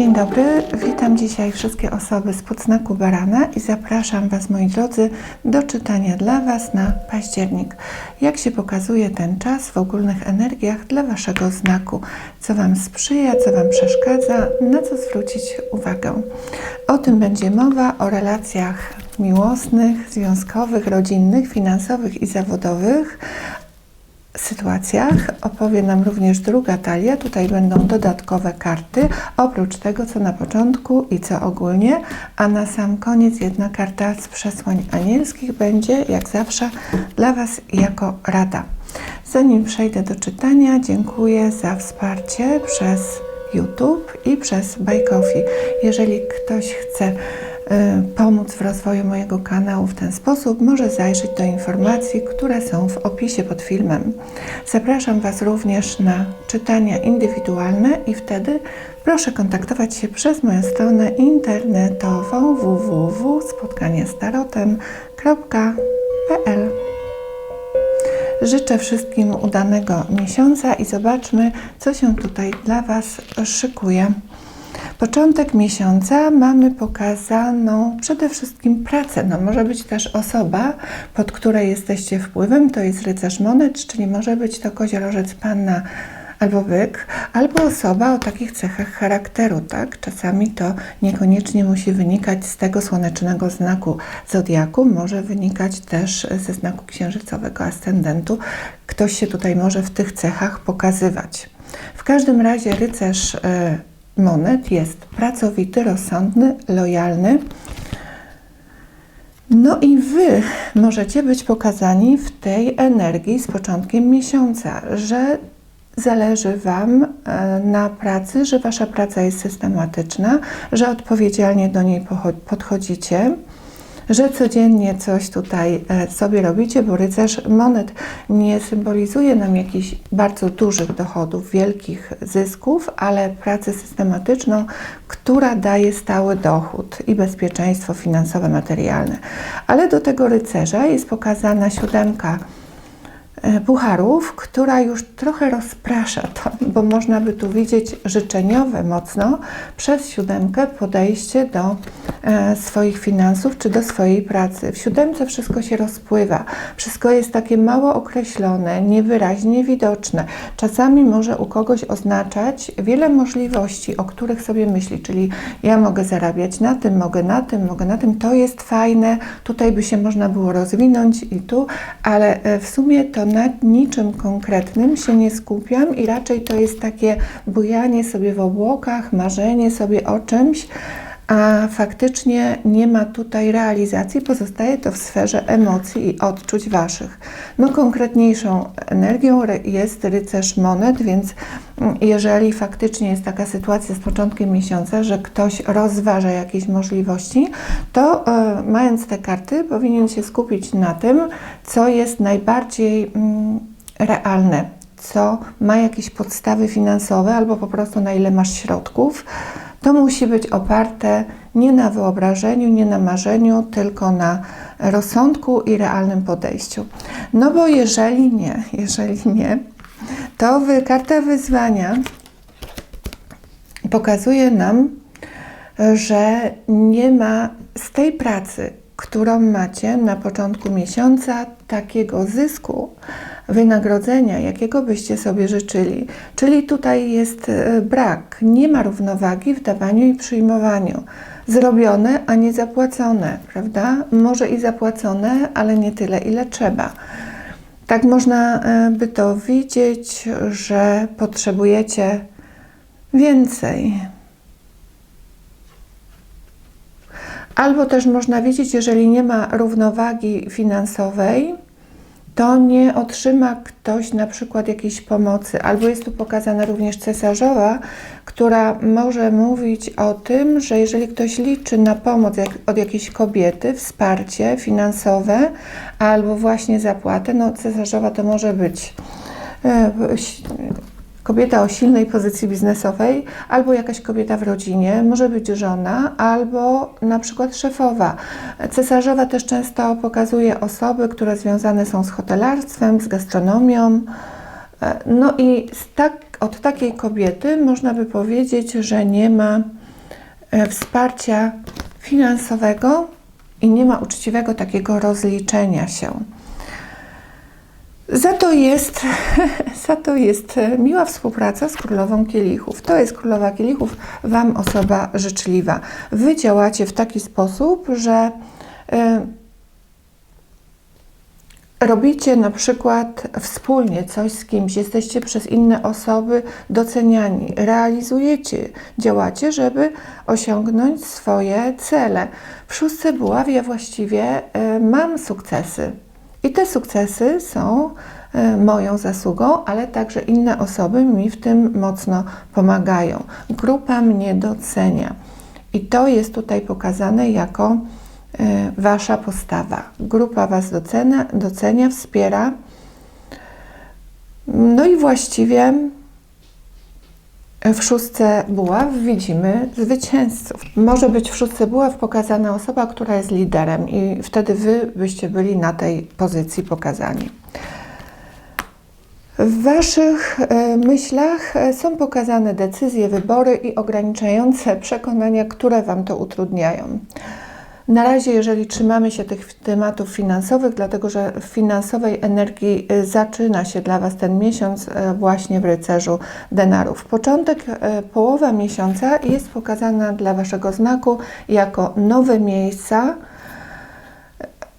Dzień dobry, witam dzisiaj wszystkie osoby z podznaku Barana i zapraszam Was, moi drodzy, do czytania dla Was na październik. Jak się pokazuje ten czas w ogólnych energiach dla Waszego znaku? Co Wam sprzyja, co Wam przeszkadza, na co zwrócić uwagę? O tym będzie mowa, o relacjach miłosnych, związkowych, rodzinnych, finansowych i zawodowych, sytuacjach opowie nam również druga talia. Tutaj będą dodatkowe karty, oprócz tego, co na początku i co ogólnie, a na sam koniec jedna karta z przesłań anielskich będzie, jak zawsze, dla Was jako rada. Zanim przejdę do czytania, dziękuję za wsparcie przez YouTube i przez Coffee. Jeżeli ktoś chce pomóc w rozwoju mojego kanału w ten sposób, może zajrzeć do informacji, które są w opisie pod filmem. Zapraszam Was również na czytania indywidualne i wtedy proszę kontaktować się przez moją stronę internetową www.spotkaniestarotem.pl Życzę wszystkim udanego miesiąca i zobaczmy, co się tutaj dla Was szykuje. Początek miesiąca mamy pokazaną przede wszystkim pracę. No, może być też osoba, pod której jesteście wpływem, to jest rycerz monet, czyli może być to koziorożec panna albo byk, albo osoba o takich cechach charakteru, tak? Czasami to niekoniecznie musi wynikać z tego słonecznego znaku zodiaku, może wynikać też ze znaku księżycowego ascendentu. Ktoś się tutaj może w tych cechach pokazywać. W każdym razie rycerz y, monet jest pracowity, rozsądny, lojalny. No i Wy możecie być pokazani w tej energii z początkiem miesiąca, że zależy Wam e, na pracy, że Wasza praca jest systematyczna, że odpowiedzialnie do niej podchodzicie, że codziennie coś tutaj e, sobie robicie, bo rycerz monet nie symbolizuje nam jakichś bardzo dużych dochodów, wielkich zysków, ale pracę systematyczną, która daje stały dochód i bezpieczeństwo finansowe, materialne. Ale do tego rycerza jest pokazana siódemka pucharów, która już trochę rozprasza to, bo można by tu widzieć życzeniowe mocno przez siódemkę podejście do e, swoich finansów czy do swojej pracy. W siódemce wszystko się rozpływa, wszystko jest takie mało określone, niewyraźnie widoczne. Czasami może u kogoś oznaczać wiele możliwości, o których sobie myśli, czyli ja mogę zarabiać na tym, mogę na tym, mogę na tym, to jest fajne, tutaj by się można było rozwinąć i tu, ale e, w sumie to nad niczym konkretnym się nie skupiam i raczej to jest takie bujanie sobie w obłokach, marzenie sobie o czymś, a faktycznie nie ma tutaj realizacji, pozostaje to w sferze emocji i odczuć Waszych. No konkretniejszą energią jest rycerz monet, więc mm, jeżeli faktycznie jest taka sytuacja z początkiem miesiąca, że ktoś rozważa jakieś możliwości, to e, mając te karty powinien się skupić na tym, co jest najbardziej mm, realne, co ma jakieś podstawy finansowe albo po prostu na ile masz środków. To musi być oparte nie na wyobrażeniu, nie na marzeniu, tylko na rozsądku i realnym podejściu. No bo jeżeli nie, jeżeli nie, to karta wyzwania pokazuje nam, że nie ma z tej pracy, którą macie na początku miesiąca, takiego zysku, wynagrodzenia, jakiego byście sobie życzyli. Czyli tutaj jest e, brak, nie ma równowagi w dawaniu i przyjmowaniu. Zrobione, a nie zapłacone, prawda? Może i zapłacone, ale nie tyle, ile trzeba. Tak można e, by to widzieć, że potrzebujecie więcej. Albo też można widzieć, jeżeli nie ma równowagi finansowej, to nie otrzyma ktoś na przykład jakiejś pomocy. Albo jest tu pokazana również cesarzowa, która może mówić o tym, że jeżeli ktoś liczy na pomoc od jakiejś kobiety, wsparcie finansowe albo właśnie zapłatę, no cesarzowa to może być e, kobieta o silnej pozycji biznesowej, albo jakaś kobieta w rodzinie, może być żona, albo na przykład szefowa. Cesarzowa też często pokazuje osoby, które związane są z hotelarstwem, z gastronomią, No i tak, od takiej kobiety można by powiedzieć, że nie ma e, wsparcia finansowego i nie ma uczciwego takiego rozliczenia się. Za to jest, za to jest e, miła współpraca z królową kielichów. To jest królowa kielichów, Wam osoba życzliwa. Wy działacie w taki sposób, że e, robicie na przykład wspólnie coś z kimś, jesteście przez inne osoby doceniani, realizujecie, działacie, żeby osiągnąć swoje cele. W szóstce buław ja właściwie e, mam sukcesy. I te sukcesy są e, moją zasługą, ale także inne osoby mi w tym mocno pomagają. Grupa mnie docenia. I to jest tutaj pokazane jako e, Wasza postawa. Grupa Was docenia, docenia, wspiera. No i właściwie w szóstce buław widzimy zwycięzców. Może być w szóstce buław pokazana osoba, która jest liderem i wtedy Wy byście byli na tej pozycji pokazani. W Waszych e, myślach e, są pokazane decyzje, wybory i ograniczające przekonania, które Wam to utrudniają. Na razie, jeżeli trzymamy się tych tematów finansowych, dlatego że w finansowej energii y, zaczyna się dla Was ten miesiąc y, właśnie w rycerzu denarów. Początek, y, połowa miesiąca jest pokazana dla Waszego znaku jako nowe miejsca,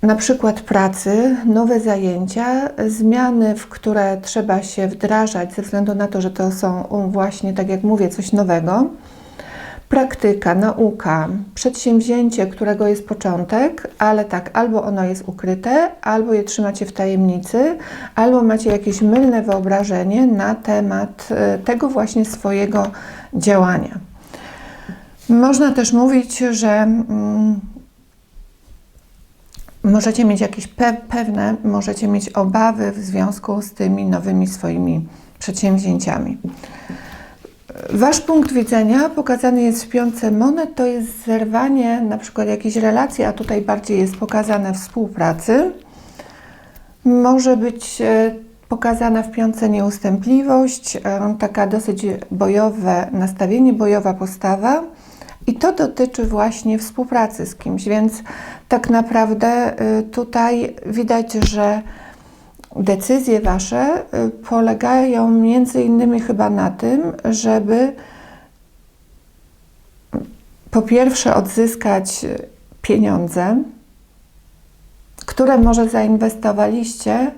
na przykład pracy, nowe zajęcia, zmiany, w które trzeba się wdrażać ze względu na to, że to są właśnie, tak jak mówię, coś nowego praktyka, nauka, przedsięwzięcie, którego jest początek, ale tak, albo ono jest ukryte, albo je trzymacie w tajemnicy, albo macie jakieś mylne wyobrażenie na temat e, tego właśnie swojego działania. Można też mówić, że mm, możecie mieć jakieś pe pewne, możecie mieć obawy w związku z tymi nowymi swoimi przedsięwzięciami. Wasz punkt widzenia pokazany jest w piątce monet, to jest zerwanie na przykład jakiejś relacji, a tutaj bardziej jest pokazane współpracy. Może być e, pokazana w piątce nieustępliwość, e, taka dosyć bojowe nastawienie, bojowa postawa. I to dotyczy właśnie współpracy z kimś, więc tak naprawdę e, tutaj widać, że decyzje Wasze y, polegają między innymi chyba na tym, żeby po pierwsze odzyskać pieniądze, które może zainwestowaliście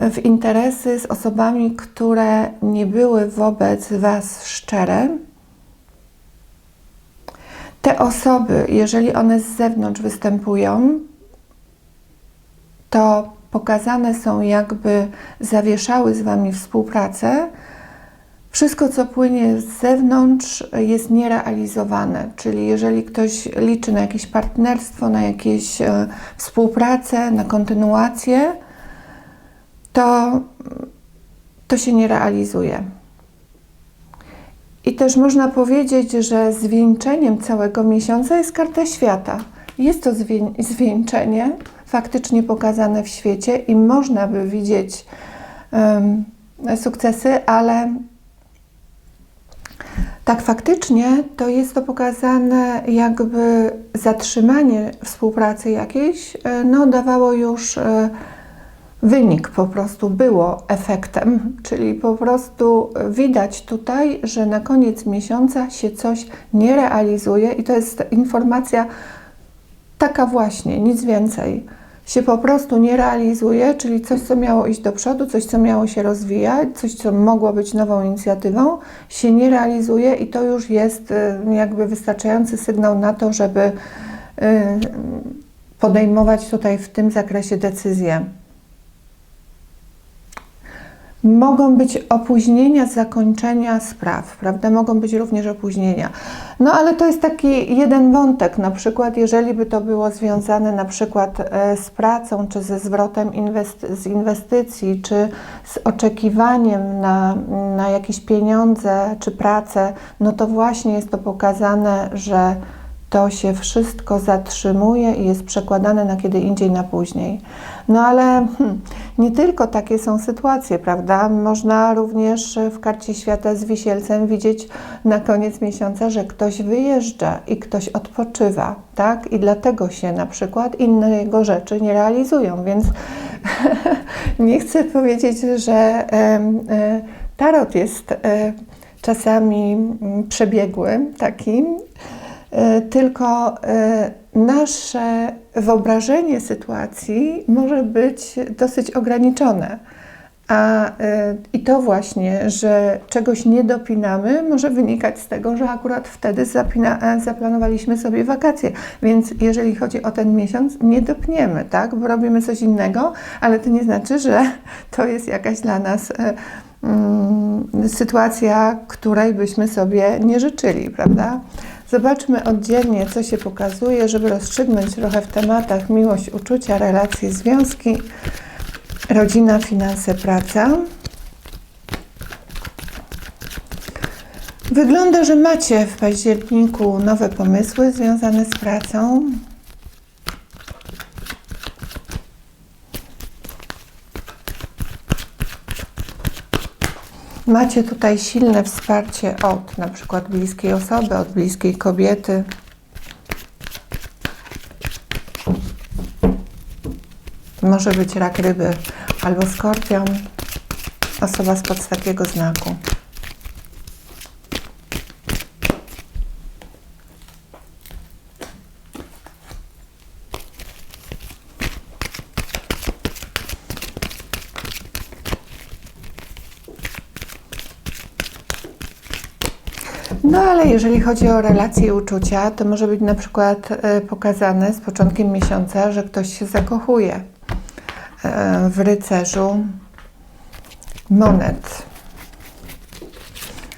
w interesy z osobami, które nie były wobec Was szczere. Te osoby, jeżeli one z zewnątrz występują, to pokazane są, jakby zawieszały z Wami współpracę, wszystko, co płynie z zewnątrz, jest nierealizowane. Czyli jeżeli ktoś liczy na jakieś partnerstwo, na jakieś e, współpracę, na kontynuację, to, to się nie realizuje. I też można powiedzieć, że zwieńczeniem całego miesiąca jest karta świata. Jest to zwieńczenie, faktycznie pokazane w świecie i można by widzieć um, sukcesy, ale tak faktycznie to jest to pokazane, jakby zatrzymanie współpracy jakiejś, e, no dawało już e, wynik, po prostu było efektem, czyli po prostu widać tutaj, że na koniec miesiąca się coś nie realizuje i to jest informacja taka właśnie, nic więcej się po prostu nie realizuje, czyli coś, co miało iść do przodu, coś, co miało się rozwijać, coś, co mogło być nową inicjatywą, się nie realizuje i to już jest y, jakby wystarczający sygnał na to, żeby y, podejmować tutaj w tym zakresie decyzje. Mogą być opóźnienia zakończenia spraw, prawda? Mogą być również opóźnienia. No ale to jest taki jeden wątek, na przykład jeżeli by to było związane na przykład e, z pracą, czy ze zwrotem inwesty z inwestycji, czy z oczekiwaniem na, na jakieś pieniądze, czy pracę, no to właśnie jest to pokazane, że to się wszystko zatrzymuje i jest przekładane na kiedy indziej, na później. No ale hmm, nie tylko takie są sytuacje, prawda? Można również w karcie świata z wisielcem widzieć na koniec miesiąca, że ktoś wyjeżdża i ktoś odpoczywa, tak? I dlatego się na przykład inne jego rzeczy nie realizują, więc nie chcę powiedzieć, że e, tarot jest e, czasami mm, przebiegły takim, e, tylko e, nasze wyobrażenie sytuacji może być dosyć ograniczone. A e, i to właśnie, że czegoś nie dopinamy, może wynikać z tego, że akurat wtedy zapina, zaplanowaliśmy sobie wakacje. Więc jeżeli chodzi o ten miesiąc, nie dopniemy, tak? Bo robimy coś innego, ale to nie znaczy, że to jest jakaś dla nas mm, sytuacja, której byśmy sobie nie życzyli, prawda? Zobaczmy oddzielnie, co się pokazuje, żeby rozstrzygnąć trochę w tematach miłość, uczucia, relacje, związki, rodzina, finanse, praca. Wygląda, że macie w październiku nowe pomysły związane z pracą. Macie tutaj silne wsparcie od na przykład bliskiej osoby, od bliskiej kobiety. Może być rak ryby albo skorpion, osoba spod takiego znaku. No ale jeżeli chodzi o relacje i uczucia, to może być na przykład e, pokazane z początkiem miesiąca, że ktoś się zakochuje e, w rycerzu monet.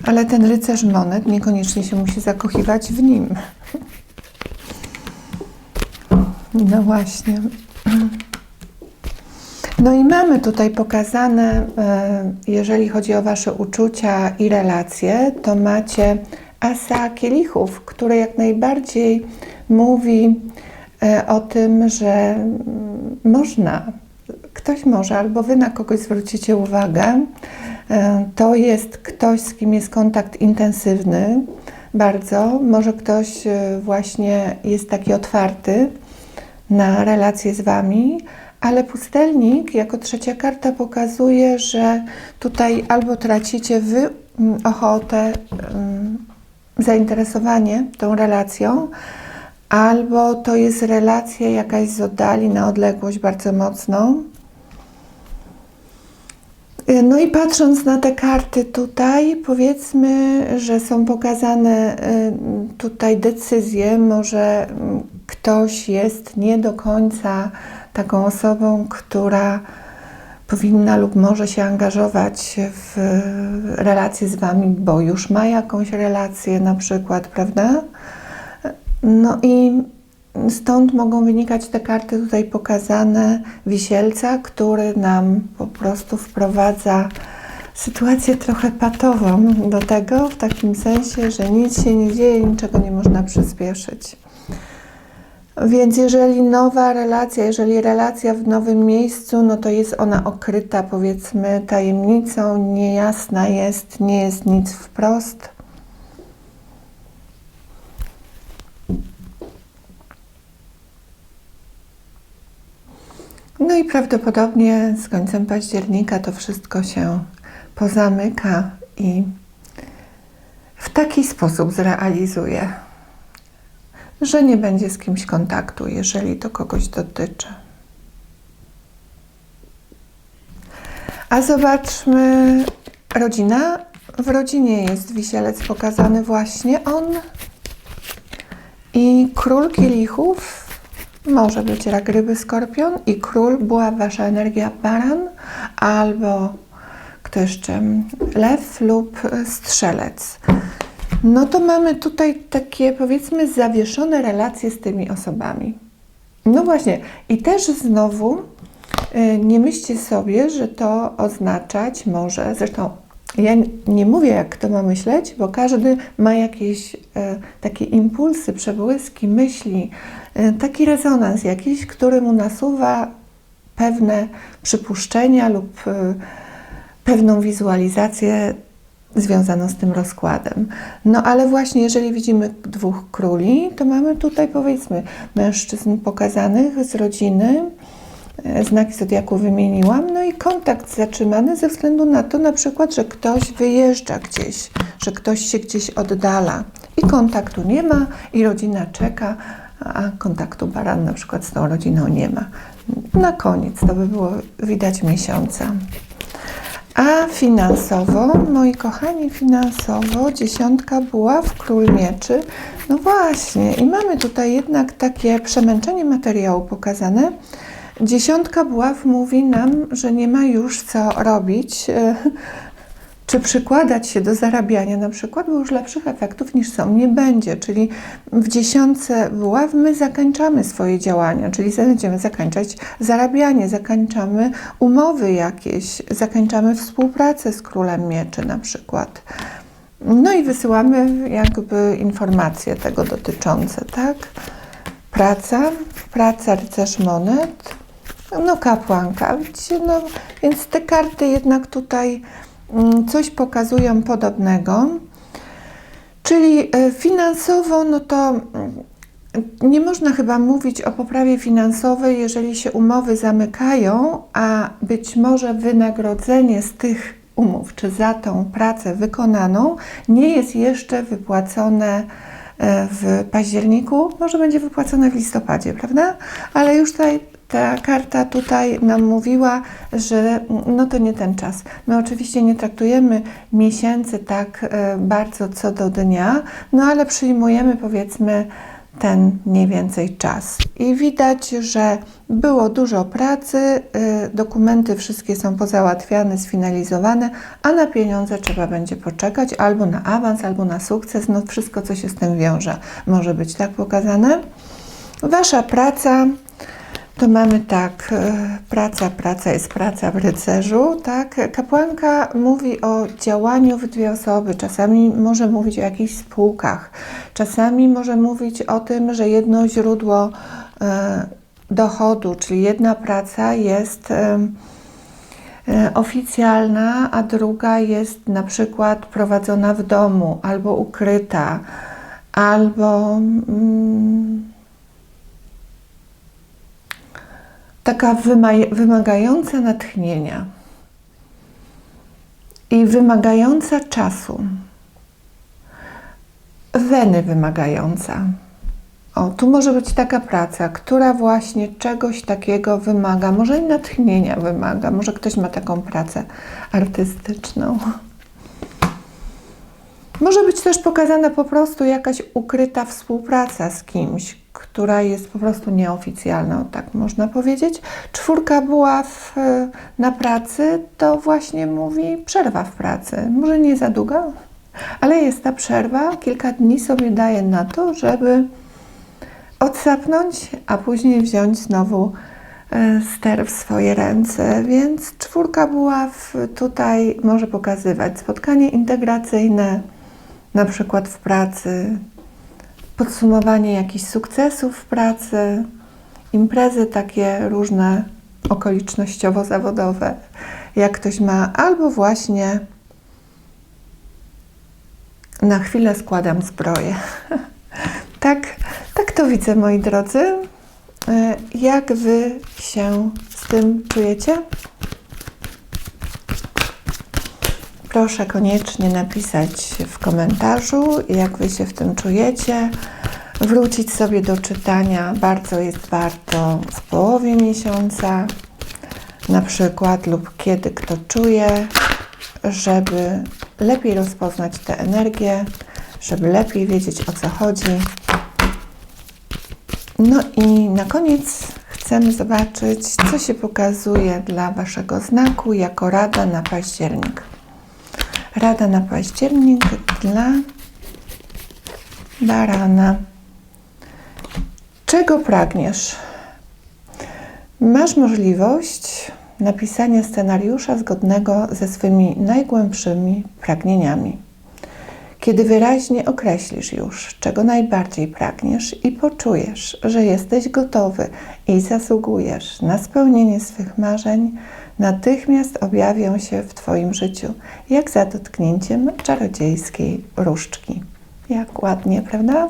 Ale ten rycerz monet niekoniecznie się musi zakochiwać w nim. No właśnie. No i mamy tutaj pokazane, e, jeżeli chodzi o Wasze uczucia i relacje, to macie asa kielichów, które jak najbardziej mówi e, o tym, że mm, można, ktoś może, albo Wy na kogoś zwrócicie uwagę. E, to jest ktoś, z kim jest kontakt intensywny, bardzo. Może ktoś właśnie jest taki otwarty na relacje z Wami, ale pustelnik jako trzecia karta pokazuje, że tutaj albo tracicie wy mm, ochotę, zainteresowanie tą relacją, albo to jest relacja jakaś z oddali na odległość bardzo mocną. No i patrząc na te karty tutaj, powiedzmy, że są pokazane y, tutaj decyzje, może mm, ktoś jest nie do końca taką osobą, która powinna lub może się angażować w relacje z Wami, bo już ma jakąś relację na przykład, prawda? No i stąd mogą wynikać te karty tutaj pokazane wisielca, który nam po prostu wprowadza sytuację trochę patową do tego, w takim sensie, że nic się nie dzieje, niczego nie można przyspieszyć. Więc jeżeli nowa relacja, jeżeli relacja w nowym miejscu, no to jest ona okryta powiedzmy tajemnicą, niejasna jest, nie jest nic wprost. No i prawdopodobnie z końcem października to wszystko się pozamyka i w taki sposób zrealizuje że nie będzie z kimś kontaktu, jeżeli to kogoś dotyczy. A zobaczmy, rodzina. W rodzinie jest wisielec pokazany właśnie on. I król kielichów może być rak ryby skorpion i król była wasza energia baran albo kto jeszcze lew lub strzelec no to mamy tutaj takie powiedzmy zawieszone relacje z tymi osobami. No właśnie, i też znowu y, nie myślcie sobie, że to oznaczać może, zresztą Ja nie mówię, jak kto ma myśleć, bo każdy ma jakieś e, takie impulsy, przebłyski, myśli, e, taki rezonans jakiś, który mu nasuwa pewne przypuszczenia lub pewną wizualizację związaną z tym rozkładem. No ale właśnie, jeżeli widzimy dwóch króli, to mamy tutaj powiedzmy mężczyzn pokazanych z rodziny, e, znaki zodiaku wymieniłam, no i kontakt zatrzymany ze względu na to na przykład, że ktoś wyjeżdża gdzieś, że ktoś się gdzieś oddala i kontaktu nie ma i rodzina czeka, a kontaktu baran na przykład z tą rodziną nie ma. Na koniec to by było widać miesiąca. A finansowo, moi kochani, finansowo dziesiątka buław, król mieczy. No właśnie, i mamy tutaj jednak takie przemęczenie materiału pokazane. Dziesiątka buław mówi nam, że nie ma już co robić, czy przykładać się do zarabiania na przykład, bo już lepszych efektów niż są nie będzie. Czyli w dziesiątce buław my zakończamy swoje działania, czyli będziemy zakończać zarabianie, zakończamy umowy jakieś, zakończamy współpracę z królem mieczy na przykład. No i wysyłamy jakby informacje tego dotyczące, tak? Praca, praca rycerz monet, no kapłanka, no więc te karty jednak tutaj coś pokazują podobnego. Czyli e, finansowo, no to mm, nie można chyba mówić o poprawie finansowej, jeżeli się umowy zamykają, a być może wynagrodzenie z tych umów, czy za tą pracę wykonaną, nie jest jeszcze wypłacone e, w październiku, może będzie wypłacone w listopadzie, prawda? Ale już tutaj ta karta tutaj nam mówiła, że no to nie ten czas. My oczywiście nie traktujemy miesięcy tak e, bardzo co do dnia, no ale przyjmujemy powiedzmy ten mniej więcej czas. I widać, że było dużo pracy, y, dokumenty wszystkie są pozałatwiane, sfinalizowane, a na pieniądze trzeba będzie poczekać albo na awans, albo na sukces. No wszystko, co się z tym wiąże, może być tak pokazane. Wasza praca to mamy tak, e, praca, praca jest praca w rycerzu, tak? Kapłanka mówi o działaniu w dwie osoby, czasami może mówić o jakichś spółkach, czasami może mówić o tym, że jedno źródło e, dochodu, czyli jedna praca jest e, oficjalna, a druga jest na przykład prowadzona w domu albo ukryta, albo mm, taka wyma- wymagająca natchnienia i wymagająca czasu. Weny wymagająca. O, tu może być taka praca, która właśnie czegoś takiego wymaga, może i natchnienia wymaga, może ktoś ma taką pracę artystyczną. Może być też pokazana po prostu jakaś ukryta współpraca z kimś, która jest po prostu nieoficjalna, o tak można powiedzieć. Czwórka była w, na pracy, to właśnie mówi przerwa w pracy. Może nie za długa, ale jest ta przerwa. Kilka dni sobie daje na to, żeby odsapnąć, a później wziąć znowu e, ster w swoje ręce. Więc czwórka była w, tutaj może pokazywać spotkanie integracyjne, na przykład w pracy, podsumowanie jakichś sukcesów w pracy, imprezy takie różne okolicznościowo-zawodowe, jak ktoś ma, albo właśnie na chwilę składam zbroję. tak, tak to widzę, moi drodzy. E, Jak wy się z tym czujecie? Proszę koniecznie napisać w komentarzu, jak Wy się w tym czujecie. Wrócić sobie do czytania bardzo jest warto w połowie miesiąca, na przykład, lub kiedy kto czuje, żeby lepiej rozpoznać tę energię, żeby lepiej wiedzieć o co chodzi. No i na koniec chcemy zobaczyć, co się pokazuje dla Waszego znaku jako rada na październik. Rada na październik dla barana. Czego pragniesz? Masz możliwość napisania scenariusza zgodnego ze swymi najgłębszymi pragnieniami. Kiedy wyraźnie określisz już, czego najbardziej pragniesz i poczujesz, że jesteś gotowy i zasługujesz na spełnienie swych marzeń, natychmiast objawią się w Twoim życiu, jak za dotknięciem czarodziejskiej różdżki. Jak ładnie, prawda?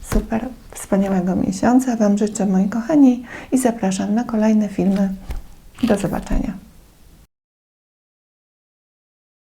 Super, wspaniałego miesiąca Wam życzę, moi kochani, i zapraszam na kolejne filmy. Do zobaczenia.